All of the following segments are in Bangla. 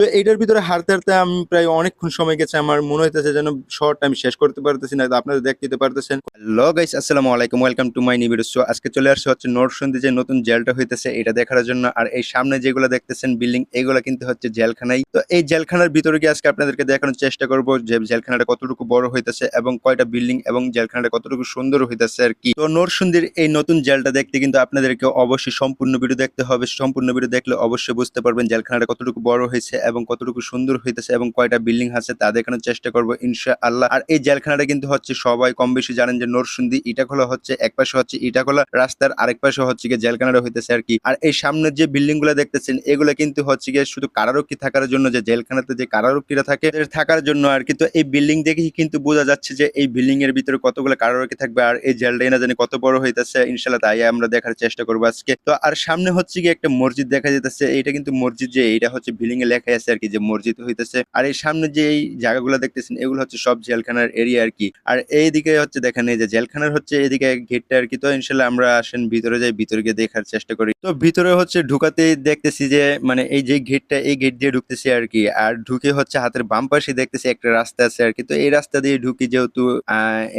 তো এইটার ভিতরে হারতে হারতে আমি প্রায় অনেকক্ষণ সময় গেছে, আমার মনে হইতেছে যেন শহরটা আমি শেষ করতে পারতেছি না, আপনারা দেখতে পারতেছেন। হ্যালো গাইস আসসালামু আলাইকুম welcome to my video so আজকে চলে আসছে হচ্ছে নরসন্দী যে নতুন জেলটা হইতেছে, এটা দেখার জন্য। আর এই সামনে যেগুলো দেখতেছেন বিল্ডিং এগুলো কিন্তু হচ্ছে জেলখানাই। তো এই জেলখানার ভিতরে গিয়ে আজকে আপনাদেরকে দেখানোর চেষ্টা করব যে জেলখানাটা কতটুকু বড় হইতেছে এবং কয়টা বিল্ডিং এবং জেলখানাটা কতটুকু সুন্দর হইতেছে আর কি। তো নরসন্দীর এই নতুন জেলটা দেখতে কিন্তু আপনাদেরকে অবশ্যই সম্পূর্ণ ভিডিও দেখতে হবে। সম্পূর্ণ ভিডিও দেখলে অবশ্যই বুঝতে পারবেন জেলখানাটা কতটুকু বড় হয়েছে এবং কতটুকু সুন্দর হইতেছে এবং কয়টা বিল্ডিং আছে তা দেখানোর চেষ্টা করব ইনশা আল্লাহ আর এই জেলখানাটা কিন্তু হচ্ছে সবাই কম বেশি জানেন যে নরসুন্দি, ইটাখোলা হচ্ছে, এক পাশে হচ্ছে ইটাখোলা, রাস্তার আরেক পাশে হচ্ছে গিয়ে জেলখানাটা হইতেছে আর কি। আর এই সামনের যে বিল্ডিংগুলো দেখতেছেন, এগুলো কিন্তু হচ্ছে গিয়ে শুধু কারারক্ষী থাকার জন্য যে জেলখানাতে যে কারারক্ষীরা থাকে থাকার জন্য আর কি। তো এই বিল্ডিং দেখেই কিন্তু বোঝা যাচ্ছে যে এই বিল্ডিং এর ভিতরে কতগুলো কারারক্ষী থাকবে আর এই জেলটাই না জানি কত বড় হইতেছে ইনশাল্লাহ তাই আমরা দেখার চেষ্টা করব আজকে। তো আর সামনে হচ্ছে গিয়ে একটা মসজিদ দেখা যেতেছে এটা কিন্তু মসজিদ যে এটা হচ্ছে বিল্ডিং এ লেখা আছে আর কি, যে মসজিদ হইতেছে। আর এই সামনে যে এই জায়গাগুলো দেখতেছেন, এগুলো হচ্ছে সব জেলখানার এরিয়া আর কি। আর এইদিকে হচ্ছে দেখেন, এই যে জেলখানার হচ্ছে এদিকে গেটটা আর কি। তো ইনশাল্লাহ আমরা আসেন, ভিতরে যাই, ভিতরে গিয়ে দেখার চেষ্টা করি। তো ভিতরে হচ্ছে ঢুকাতেই দেখতেছি যে মানে এই যে গেটটা, এই গেট দিয়ে ঢুকতেছি আর কি। আর ঢুকে হচ্ছে হাতের বাম পাশে দেখতেছি একটা রাস্তা আছে আর কি। তো এই রাস্তা দিয়ে ঢুকি যেহেতু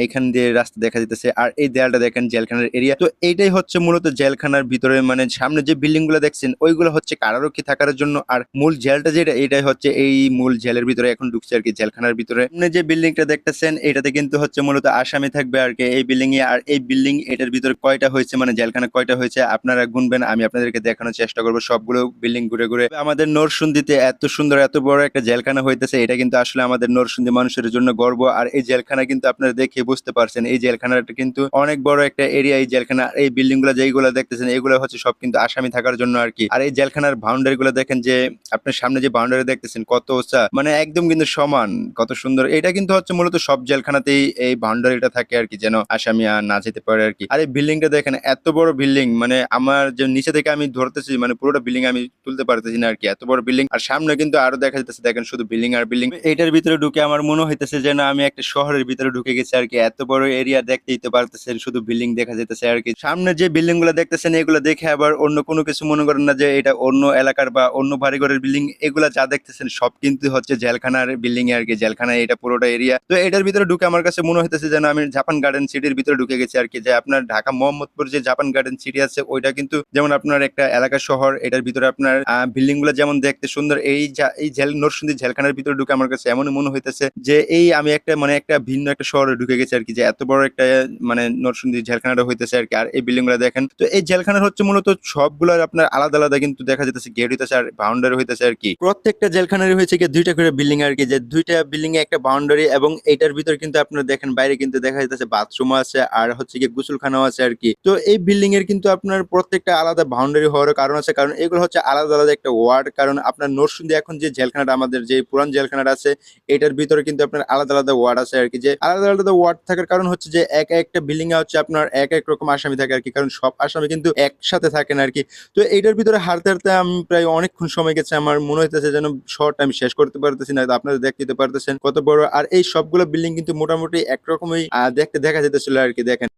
এখান দিয়ে রাস্তা দেখা যেতেছে আর এই দেয়ালটা দেখেন, জেলখানার এরিয়া তো এইটাই হচ্ছে মূলত জেলখানার ভিতরে মানে সামনে যে বিল্ডিংগুলো দেখছেন, ওইগুলো হচ্ছে কারারক্ষী থাকার জন্য। আর মূল জেলটা যেটা এটাই হচ্ছে এই মূল জেলের ভিতরে এখন ঢুকছে আর কি, জেলখানার ভিতরে। সামনে যে বিল্ডিংটা দেখতেছেন, এটাতে কিন্তু হচ্ছে মূলত আসামি থাকবে আর কি। এই বিল্ডিং এ আর এই বিল্ডিং এটার ভিতরে কয়টা হয়েছে মানে জেলখানা কয়টা হয়েছে, আপনারা গুনবেন, আমি আপনাদেরকে দেখানোর চেষ্টা করব সবগুলো বিল্ডিং ঘুরে ঘুরে। আমাদের নরসুন্দিতে এত সুন্দর, এত বড় একটা জেলখানা হইতেছে, এটা কিন্তু আসলে আমাদের নরসুন্দি মানুষের জন্য গর্ব। আর এই জেলখানা কিন্তু আপনারা দেখে বুঝতে পারছেন, এই জেলখানাটা কিন্তু অনেক বড় একটা এরিয়া এই জেলখানা, এই বিল্ডিংগুলো যেইগুলো দেখতেছেন, এগুলো হচ্ছে সব কিন্তু আসামি থাকার জন্য আর কি। আর এই জেলখানার বাউন্ডারি গুলো দেখেন যে, আপনার সামনে যে বাউন্ডারি দেখতেছেন, কত উঁচা মানে একদম কিন্তু সমান, কত সুন্দর। এটা কিন্তু হচ্ছে মূলত সব জেলখানাতেই এই বাউন্ডারিটা থাকে আর কি, যেন আসামি আর না যেতে পারে আর কি। আর এই বিল্ডিংটা দেখেন, এত বড় বিল্ডিং মানে আমার যে নিচে থেকে আমি ধরতেছি মানে পুরোটা বিল্ডিং আমি তুলতে পারতেছি না আর কি, এত বড় বিল্ডিং আর সামনে কিন্তু আরও দেখা যাচ্ছে দেখেন শুধু বিল্ডিং আর বিল্ডিং এটার ভিতরে ঢুকে আমার মনে হইতেছে যেন আমি একটা শহরের ভিতরে ঢুকে গেছি আর কি, এত বড় এরিয়া দেখতেই তো পারতেছেন, শুধু বিল্ডিং দেখা যেতেছে আর কি। সামনে যে বিল্ডিংগুলো দেখতেছেন, এগুলো দেখে আবার অন্য কোনো কিছু মনে করেন না যে এটা অন্য এলাকার বা অন্য বাড়িঘরের বিল্ডিং এগুলা যা দেখতেছেন সব কিন্তু হচ্ছে জেলখানার বিল্ডিং আর কি জেলখানা এটা পুরোটা এরিয়া তো এটার ভিতরে ঢুকে আমার কাছে মনে হইতেছে যেন আমি জাপান গার্ডেন সিটির ভিতরে ঢুকে গেছি আর কি, যে আপনার ঢাকা মোহাম্মদপুর যে জাপান গার্ডেন সিটি আছে, ওইটা কিন্তু যেমন আপনার একটা এলাকা শহর, এটার ভিতরে আপনার বিল্ডিংগুলো যেমন দেখতে সুন্দর, এই এই জেল, নরসিংদী জেলখানার ভিতরে ঢুকে আমার কাছে এমন মনে হইতেছে যে এই আমি একটা মানে একটা ভিন্ন একটা শহরে ঢুকে গেছি আর কি, যে এত বড় একটা মানে নরসিংদী জেলখানাটা হইতেছে আর কি। আর এই বিল্ডিংগুলো দেখেন, তো এই জেলখানার হচ্ছে মূলত সবগুলোর আপনার আলাদা আলাদা কিন্তু দেখা যেতেছে গেট হইতেছে আর বাউন্ডারি হইতেছে আর কি। প্রত্যেকটা জেলখানারই হয়েছে কি দুইটা করে বিল্ডিং আর কি, যে দুইটা বিল্ডিং এ একটা বাউন্ডারি এবং এটার ভিতর কিন্তু আপনারা দেখেন, বাইরে কিন্তু দেখা যাচ্ছে বাথরুম আছে আর হচ্ছে কি গোসলখানাও আছে আর কি। তো এই বিল্ডিং এর কিন্তু আপনার প্রত্যেকটা আলাদা বাউন্ডারি হওয়ার কারণ আছে, কারণ এগুলো হচ্ছে আলাদা আলাদা একটা ওয়ার্ড কারণ আপনার নরসিংদী এখন যে জেলখানাটা আমাদের, যে পুরান জেলখানাটা আছে, এটার ভিতরে কিন্তু আপনার আলাদা আলাদা ওয়ার্ড আছে আর কি, যে আলাদা আলাদা ওয়ার্ড থাকার কারণ হচ্ছে যে এক একটা বিল্ডিং এ হচ্ছে আপনার এক এক রকম আসামি থাকে আর কি, কারণ সব আসামি কিন্তু একসাথে থাকেন আর কি। তো এইটার ভিতরে হারতে হারতে আমি প্রায় অনেকক্ষণ সময় গেছে, আমার মনে হইতেছে যেন শর্ট আমি শেষ করতে পারতেছি না, আপনারা দেখতে পারতেছেন কত বড়। আর এই সবগুলো বিল্ডিং কিন্তু মোটামুটি একরকমই দেখতে দেখা যেতেছিল আর কি, দেখেন।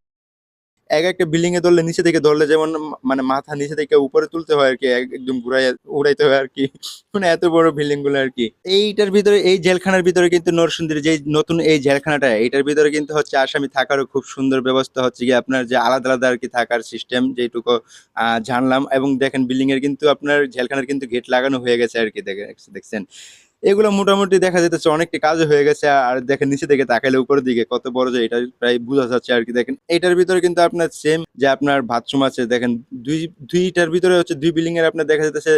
এক একটা বিল্ডিং এ ধরলে নিচে থেকে ধরলে যেমন মানে মাথা নিচে থেকে উপরে তুলতে হয় আর কি একদম ঘুরাই উড়াইতে হয় আর কি। মানে এত বড় বিল্ডিংগুলো আর কি। এইটার ভিতরে, এই জেলখানার ভিতরে কিন্তু নরসুন্দরী যে নতুন এই জেলখানাটা, এইটার ভিতরে কিন্তু হচ্ছে আসামি থাকারও খুব সুন্দর ব্যবস্থা হচ্ছে কি আপনার যে আলাদা আলাদা আর কি থাকার সিস্টেম যেটুকু জানলাম। এবং দেখেন বিল্ডিং এর কিন্তু আপনার জেলখানার কিন্তু গেট লাগানো হয়ে গেছে আর কি, দেখে দেখছেন। এগুলো মোটামুটি দেখা যেতেছে অনেকটা কাজ হয়ে গেছে, আর দেখেন নিচে থেকে তাকাইলে উপরের দিকে কত বড় যে এটা প্রায় বোঝা যাচ্ছে আর কি। দেখেন এটার ভিতরে কিন্তু আপনার সেম যে আপনার বাথরুম আছে, দেখেন দুই, দুইটার ভিতরে হচ্ছে দুই বিল্ডিং এর আপনার দেখা যেতেছে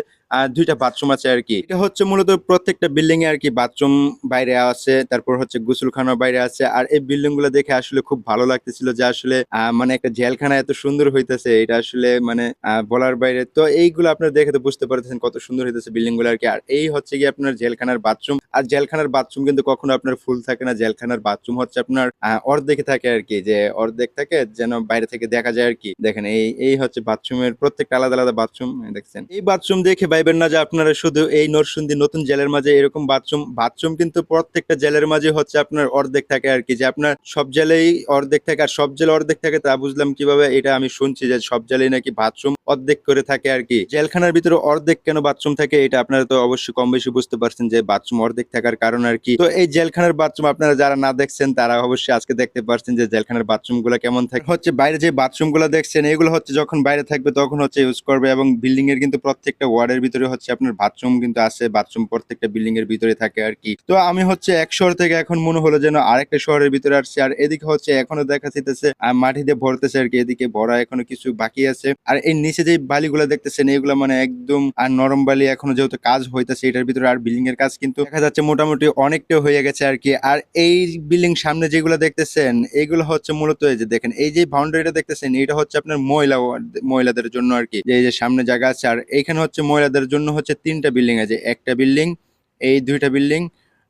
দুইটা বাথরুম আছে আর কি। এটা হচ্ছে মূলত প্রত্যেকটা বিল্ডিং এ আর কি বাথরুম বাইরে আছে, তারপর হচ্ছে গোসলখানা বাইরে আছে, আর এই বিল্ডিংগুলো দেখে আসলে খুব ভালো লাগতেছিল যে আসলে মানে একটা জেলখানা এত সুন্দর হইতেছে, এটা আসলে মানে বলার বাইরে। তো এইগুলো আপনার দেখে তো বুঝতে পারতেছেন কত সুন্দর হইতেছে বিল্ডিংগুলো আর কি। আর এই হচ্ছে কি আপনার জেলখানার বাথরুম, আর জেলখানার বাথরুম কিন্তু কখনো আপনার ফুল থাকে না, জেলখানার বাথরুম হচ্ছে আপনার অর্ধেকে থাকে আর কি, যে অর্ধেক থাকে যেন বাইরে থেকে দেখা যায় আর কি। দেখেন, এই এই হচ্ছে বাথরুমের প্রত্যেকটা আলাদা আলাদা বাথরুম দেখছেন। এই বাথরুম দেখে ভাইবেন না যে আপনারা শুধু এই নরসুন্দি নতুন জেলের মাঝে এরকম বাথরুম বাথরুম কিন্তু প্রত্যেকটা জেলের মাঝে হচ্ছে আপনার অর্ধেক থাকে আর কি, যে আপনার সব জেলেই অর্ধেক থাকে, আর সব জেলে অর্ধেক থাকে তা বুঝলাম কীভাবে, এটা আমি শুনছি যে সব জেলেই নাকি বাথরুম অর্ধেক করে থাকে আর কি। জেলখানার ভিতরে অর্ধেক কেন বাথরুম থাকে এটা আপনারা তো অবশ্যই কম বেশি বুঝতে পারছেন যে বাথরুম অর্ধেক থাকার কারণ আর কি। তো এই জেলখানার বাথরুম আপনারা যারা না দেখছেন তারা অবশ্যই আজকে দেখতে পারছেন যে জেলখানার বাথরুমগুলো কেমন থাকে। হচ্ছে বাইরে যে বাথরুমগুলো দেখছেন এগুলো হচ্ছে যখন বাইরে থাকবে তখন হচ্ছে ইউজ করবে এবং বিল্ডিং এর কিন্তু প্রত্যেকটা ওয়ার্ডের ভিতরে হচ্ছে আপনার বাথরুম কিন্তু আছে বাথরুম প্রত্যেকটা বিল্ডিং এর ভিতরে থাকে আর কি। তো আমি হচ্ছে এক শহর থেকে এখন মনে হলো যেন আরেকটা শহরের ভিতরে আসছি আর এদিকে হচ্ছে এখনও দেখা যাইতেছে আহ, মাটি দিয়ে ভরতেছে আর কি এদিকে ভরা এখনও কিছু বাকি আছে। আর এই যে বালিগুলো দেখতেছেন, এগুলো মানে একদম আর নরম বালি এখনও যেহেতু কাজ হইতেছে, এটার ভিতরে আর বিল্ডিং এর কাজ কিন্তু দেখা যাচ্ছে মোটামুটি অনেকটা হয়ে গেছে আর কি। আর এই বিল্ডিং সামনে যেগুলো দেখতেছেন, এগুলো হচ্ছে মূলত এই যে দেখেন, এই যে বাউন্ডারিটা দেখতেছেন, এটা হচ্ছে আপনার মহিলা মহিলাদের জন্য আর কি। যে সামনে জায়গা আছে, আর এইখানে হচ্ছে মহিলাদের জন্য হচ্ছে তিনটা বিল্ডিং আছে, একটা বিল্ডিং এই দুইটা বিল্ডিং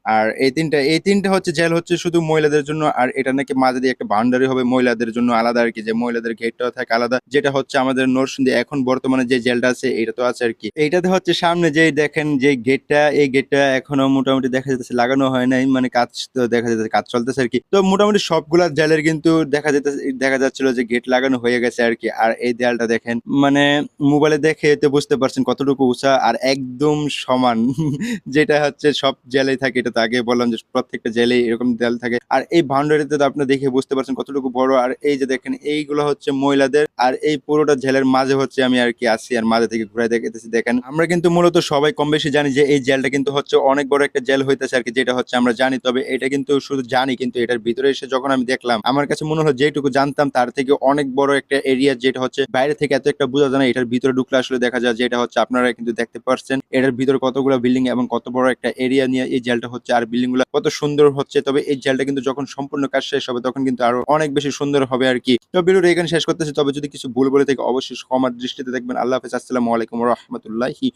আর এই তিনটা এই তিনটা হচ্ছে জেল হচ্ছে শুধু মহিলাদের জন্য, আর এটা নাকি মাঝে দিয়ে একটা বাউন্ডারি হবে মহিলাদের জন্য আলাদা আর কি, যে মহিলাদের গেটটাও থাকে আলাদা। যেটা হচ্ছে আমাদের নরসিংদী এখন বর্তমানে যে জেলটা আছে, এটা তো আছে আর কি। এইটাতে হচ্ছে সামনে যে দেখেন, যে গেটটা এই গেটটা এখনও মোটামুটি দেখা যেতেছে লাগানো হয় নাই মানে কাজ তো দেখা যাচ্ছে কাজ চলতেছে আর কি। তো মোটামুটি সবগুলা জেলের কিন্তু দেখা যেতে দেখা যাচ্ছিল যে গেট লাগানো হয়ে গেছে আর কি। আর এই দেয়ালটা দেখেন মানে মোবাইলে দেখে তো বুঝতে পারছেন কতটুকু উঁচা, আর একদম সমান, যেটা হচ্ছে সব জেলে থাকে, এটা তো আগে বললাম যে প্রত্যেকটা জেলে এরকম দেয়াল থাকে। আর এই বাউন্ডারিতে তো আপনি দেখে বুঝতে পারছেন কতটুকু বড়। আর এই যে দেখেন, এইগুলো হচ্ছে মহিলাদের। আর এই পুরোটা জেলের মাঝে হচ্ছে আমি আর কি আসি আর মাঝে থেকে ঘুরে দেখতেছি দেখেন, আমরা কিন্তু মূলত সবাই কম বেশি জানি যে এই জেলটা কিন্তু হচ্ছে অনেক বড় একটা জেল হইতেছে আর কি, যেটা হচ্ছে আমরা জানি। তবে এটা কিন্তু শুধু জানি, কিন্তু এটার ভিতরে এসে যখন আমি দেখলাম, আমার কাছে মনে হলো যেটুকু জানতাম, তার থেকে অনেক বড় একটা এরিয়া যেটা হচ্ছে বাইরে থেকে এত একটা বোঝা যায় না, এটার ভিতরে ঢুকলে আসলে দেখা যায় যে এটা হচ্ছে আপনারা কিন্তু দেখতে পাচ্ছেন এটার ভিতরে কতগুলো বিল্ডিং এবং কত বড় একটা এরিয়া নিয়ে এই জেলটা হচ্ছে আর বিল্ডিংগুলো কত সুন্দর হচ্ছে। তবে এই জেলটা কিন্তু যখন সম্পূর্ণ কাজ শেষ হবে, তখন কিন্তু আরও অনেক বেশি সুন্দর হবে আর কি। তো ভিডিওটা এখানে শেষ করতেছি। তবে যদি কিছু ভুল বলে থাকে, অবশ্যই ক্ষমার দৃষ্টিতে দেখবেন। আল্লাহ হাফেজ। আসসালামু আলাইকুম রহমতুল্লাহি